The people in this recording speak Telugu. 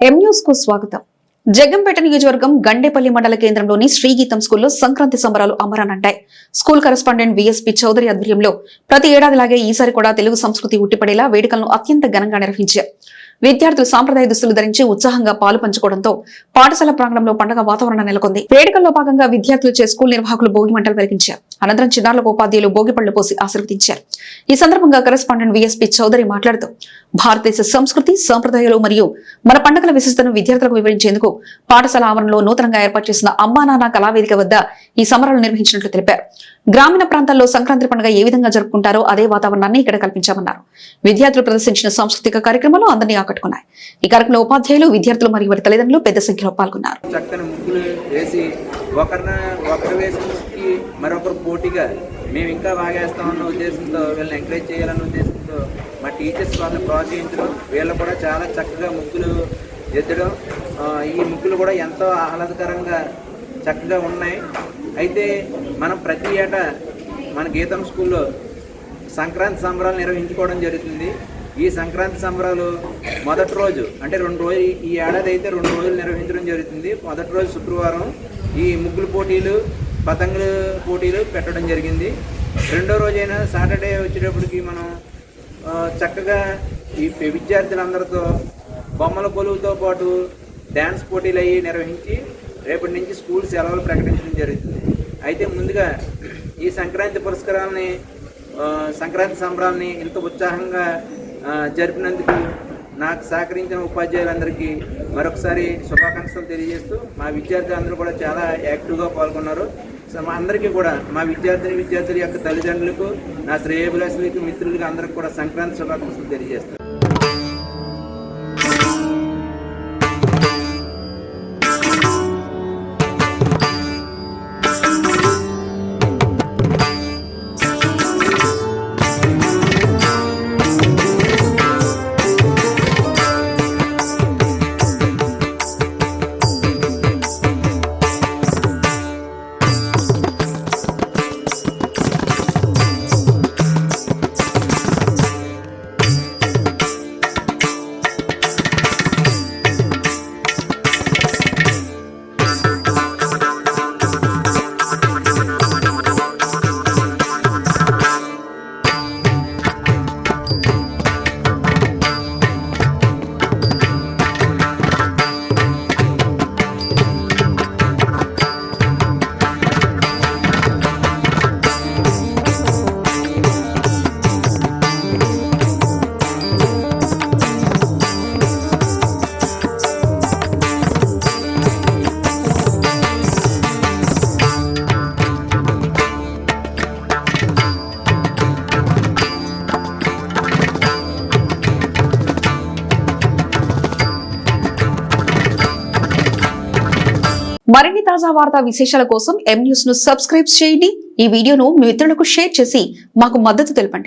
కు స్వాగతం. జగంపేట నియోజకవర్గం గండేపల్లి మండల కేంద్రంలోని శ్రీగీతం స్కూల్లో సంక్రాంతి సంబరాలు అమరానంటాయి. స్కూల్ కరెస్పాండెంట్ విఎస్పి చౌదరి ఆధ్వర్యంలో ప్రతి ఏడాదిలాగే ఈసారి కూడా తెలుగు సంస్కృతి ఉట్టిపడేలా వేడుకలను అత్యంత ఘనంగా నిర్వహించారు. విద్యార్థులు సాంప్రదాయ దుస్తులు ధరించి ఉత్సాహంగా పాలు పంచుకోవడంతో పాఠశాల ప్రాంగణంలో పండగ వాతావరణం నెలకొంది. వేడుకల్లో భాగంగా విద్యార్థులు చే స్కూల్ నిర్వాహకులు భోగి మంటలు వెలిగించారు. అనంతరం చిన్నారులకు ఉపాధ్యాయులు భోగిపళ్ళు పోసి ఆశీర్వదించారు. ఈ సందర్భంగా కరెస్పాండెంట్ విఎస్పి చౌదరి మాట్లాడుతూ భారతదేశ సంస్కృతి సంప్రదాయాలు మరియు మన పండుగల విశిష్టతను విద్యార్థులకు వివరించేందుకు పాఠశాల ఆవరణలో నూతనంగా ఏర్పాటు చేసిన అమ్మా నాన్న కళావేదిక వద్ద ఈ సమరాలు నిర్వహించినట్లు తెలిపారు. గ్రామీణ ప్రాంతాల్లో సంక్రాంతి పండుగ ఏ విధంగా జరుపుకుంటారో అదే వాతావరణాన్ని ఇక్కడ కల్పించామన్నారు. విద్యార్థులు ప్రదర్శించిన సాంస్కృతిక కార్యక్రమాలు అందరినీ ఆకట్టుకున్నాయి. ఈ కార్యక్రమంలో ఉపాధ్యాయులు విద్యార్థులు మరియు వారి తల్లిదండ్రులు పెద్ద సంఖ్యలో పాల్గొన్నారు. ముగ్గులు వేసి ఒకరిన ఒకరు వేసి మరొకరు పోటీగా మేము ఇంకా బాగేస్తాం అన్న ఉద్దేశంతో వీళ్ళని ఎంకరేజ్ చేయాలన్న ఉద్దేశంతో మా టీచర్స్ వాళ్ళని ప్రోత్సహించడం వీళ్ళు కూడా చాలా చక్కగా ముగ్గులు ఎద్దడం ఈ ముగ్గులు కూడా ఎంతో ఆహ్లాదకరంగా చక్కగా ఉన్నాయి. అయితే మనం ప్రతి ఏటా మన గీతం స్కూల్లో సంక్రాంతి సంబరాలు నిర్వహించుకోవడం జరుగుతుంది. ఈ సంక్రాంతి సంబరాలు మొదటి రోజు అంటే రెండు రోజు ఈ ఏడాది అయితే రెండు రోజులు నిర్వహించడం జరుగుతుంది. మొదటి రోజు శుక్రవారం ఈ ముగ్గుల పోటీలు పతంగుల పోటీలు పెట్టడం జరిగింది. రెండో రోజైన సాటర్డే వచ్చేటప్పటికి మనం చక్కగా ఈ విద్యార్థులందరితో బొమ్మల కొలువుతో పాటు డ్యాన్స్ పోటీలు అయ్యి నిర్వహించి రేపటి నుంచి స్కూల్ సెలవులు ప్రకటించడం జరుగుతుంది. అయితే ముందుగా ఈ సంక్రాంతి పురస్కారాలని సంక్రాంతి సంబరాల్ని ఇంత ఉత్సాహంగా జరిపినందుకు నాకు సహకరించిన ఉపాధ్యాయులందరికీ మరొకసారి శుభాకాంక్షలు తెలియజేస్తూ మా విద్యార్థులందరూ కూడా చాలా యాక్టివ్గా పాల్గొన్నారు. సో మా అందరికీ కూడా మా విద్యార్థిని విద్యార్థుల యొక్క తల్లిదండ్రులకు నా శ్రేయభిలాషులకు మిత్రులకు అందరికీ కూడా సంక్రాంతి శుభాకాంక్షలు తెలియజేస్తాను మరిన్ని తాజా వార్తా విశేషాల కోసం ఎం న్యూస్ను సబ్స్క్రైబ్ చేయండి. ఈ వీడియోను మీ మిత్రులకు షేర్ చేసి మాకు మద్దతు తెలపండి.